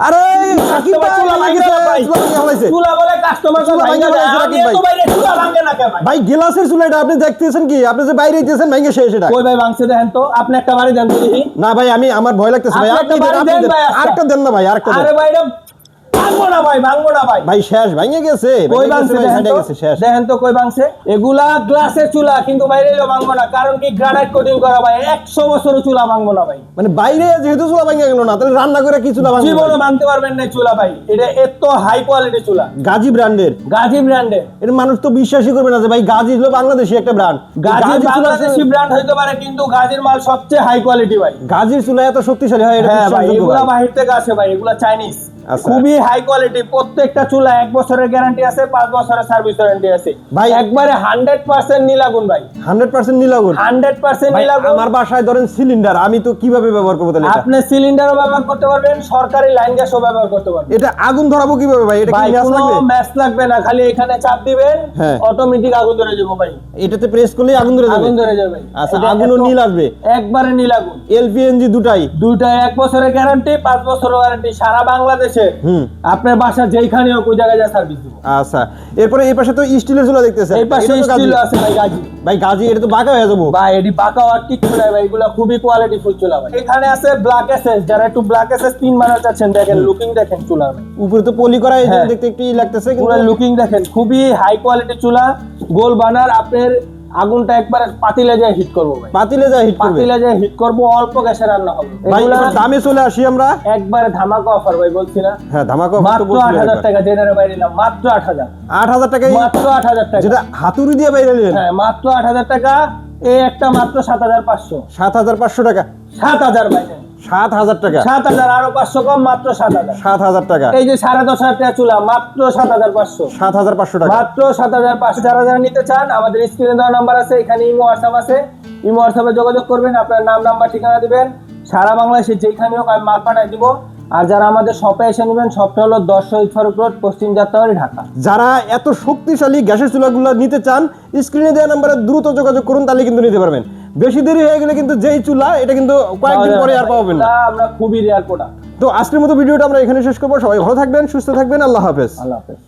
আরে সাকিব ভাই চুলা ভাই ভাই। চুলা বলে কাস্টমার চুলা ভাঙে রাকিব ভাই। বাইরে চুলা ভাঙে না কে ভাই ভাই গিলাসের চুলা এটা আপনি দেখতেছেন কি আপনি যে বাইরে দিতেছেন ভাঙে শেষ এটা কই ভাই ভাঙছে দেখেন তো আপনি একটা বাড়ি দেন তো না ভাই আমি আমার ভয় লাগতেছে ভাই আপনি দেন। ভাই, আচ্ছা। আরেকটা দেন না ভাই আরেকটা আরে ভাই এটা ভাঙবো না ভাই ভাঙবো না ভাই। ভাই শেষ ভাঙে গেছে কই ভাঙছে গেছে ভাই, দেখেন ছেড়ে তো? গেছে শেষ। দেখেন তো কই ভাঙছে? এগুলা গ্লাসের চুলা কিন্তু বাইরে ভাঙবো না কারণ কি গ্রানাইট কোটিং করা ভাই একশো বছরও চুলা ভাঙবো না ভাই। মানে বাইরে যেহেতু চুলা ভাঙে গেল না তাহলে রান্না করে কি চুলা ভাঙবে জীবনও ভাঙতে পারবেন না চুলা ভাই এটা এত হাই কোয়ালিটি চুলা। গাজী ব্র্যান্ডের। গাজী ব্র্যান্ডের। এটা মানুষ তো বিশ্বাসই করবে না যে ভাই গাজী হলো বাংলাদেশি একটা ব্র্যান্ড গাজী বাংলাদেশি ব্র্যান্ড হইতে পারে কিন্তু গাজীর মাল সবচেয়ে হাই কোয়ালিটি ভাই। গাজীর চুলা এত শক্তিশালী হয় এটা হ্যাঁ ভাই এগুলা বাহির থেকে আসে ভাই এগুলা চাইনিজ। খুবই হাই কোয়ালিটি প্রত্যেকটা চুলা এক বছরের গ্যারান্টি আছে পাঁচ বছরের সার্ভিস ওয়ারেন্টি আছে। ভাই, একবারে হান্ড্রেড পার্সেন্ট নীলাগুন ভাই। 100% নীলাগুন হান্ড্রেড পার্সেন্ট নীলাগুন আমার বাসায় ধরেন সিলিন্ডার আমি তো কীভাবে ব্যবহার করব তাহলে আপনি সিলিন্ডারও ব্যবহার করতে পারবেন সরকারি লাইন গ্যাসও ব্যবহার করতে পারবেন। এটা আগুন ধরাবো কীভাবে ভাই? এটা কি ম্যাচ লাগবে? ম্যাচ লাগবে না খালি এখানে চাপ দিবেন হ্যাঁ। অটোমেটিক আগুন ধরে যাব ভাই। এটাতে প্রেস করলেই আগুন ধরে যাবে? আগুন ধরে যাবে। আচ্ছা আগুনও নীল আসবে? একবারে নীল আগুন এলপিএনজি দুটাই? দুইটা এক বছরের গ্যারান্টি পাঁচ বছরের ওয়ারেন্টি সারা বাংলাদেশে হুম। আপনার বাসা যেইখানে হোক ওই জায়গায় যা সার্ভিস দিব। আচ্ছা এরপরে এই পাশে তো স্টিলের চুলা দেখতেছেন। এই পাশে। স্টিল আছে ভাই গাজী। ভাই গাজী এটা তো বাঁকা হয়ে যাব। ভাই এটি পাকা আর কিচ্ছু নাই ভাই এগুলো খুবই কোয়ালিটি ফুল চুলা ভাই। এখানে আছে ব্ল্যাক এসএস যারা একটু ব্ল্যাক এসএস তিন মারা চাচ্ছেন দেখেন লুকিং দেখেন চুলা উপরে তো পলি করা এই হ্যাঁ। দেখতে একটু লাগতেছে কিন্তু লুকিং দেখেন খুবই হাই কোয়ালিটি চুলা গোল বানার আপনার আগুনটা একবার পাতিলে যায় হিট করব ভাই। পাতিলে যায় হিট পাতিলে যায় হিট করব অল্প গ্যাসে রান্না হবে। ভাই দামে চলে আসি আমরা। একবার ধামাকা অফার ভাই বলছি না। হ্যাঁ ধামাকা মাত্র আট হাজার টাকা জেনারে বাইরে নিলাম মাত্র আট হাজার। আট হাজার টাকায় মাত্র আট হাজার টাকা। যেটা হাতুড়ি দিয়ে বাইরে নিলেন? হ্যাঁ মাত্র আট হাজার টাকা এই একটা মাত্র সাত হাজার পাঁচশো। সাত হাজার পাঁচশো টাকা। সাত হাজার বাইরে। সাত হাজার টাকা। সাত হাজার আরও পাঁচশো কম মাত্র সাত হাজার। সাত হাজার টাকা। এই যে সাড়ে দশ হাজার টাকা চুলা মাত্র সাত হাজার পাঁচশো। সাত হাজার পাঁচশো টাকা। মাত্র সাত হাজার পাঁচশো যারা যারা নিতে চান আমাদের স্ক্রিনে দেওয়া নাম্বার আছে এখানে ইমো হোয়াটসঅ্যাপ আছে। ইমো হোয়াটসঅ্যাপে যোগাযোগ করবেন আপনার নাম নাম্বার ঠিকানা দিবেন। সারা বাংলাদেশে যেখানে হোক আমি মাল পাঠাই দিব। আর যারা আমাদের শপে এসে নেবেন শপটা হলো দশ শহীদ ফারুক রোড পশ্চিম যাত্রাবাড়ি ঢাকা। যারা এত শক্তিশালী গ্যাসের চুলাগুলো নিতে চান স্ক্রিনে দেওয়া নাম্বারে দ্রুত যোগাযোগ করুন তাহলে কিন্তু নিতে পারবেন। বেশি দেরি হয়ে গেলে কিন্তু যেই চুলা এটা কিন্তু কয়েকদিন পরে আর পাবেন না। আমরা খুবই রেয়ার প্রোডাক্ট তো আজকের মতো ভিডিওটা আমরা এখানে শেষ করব। সবাই ভালো থাকবেন সুস্থ থাকবেন। আল্লাহ হাফেজ। আল্লাহ হাফেজ।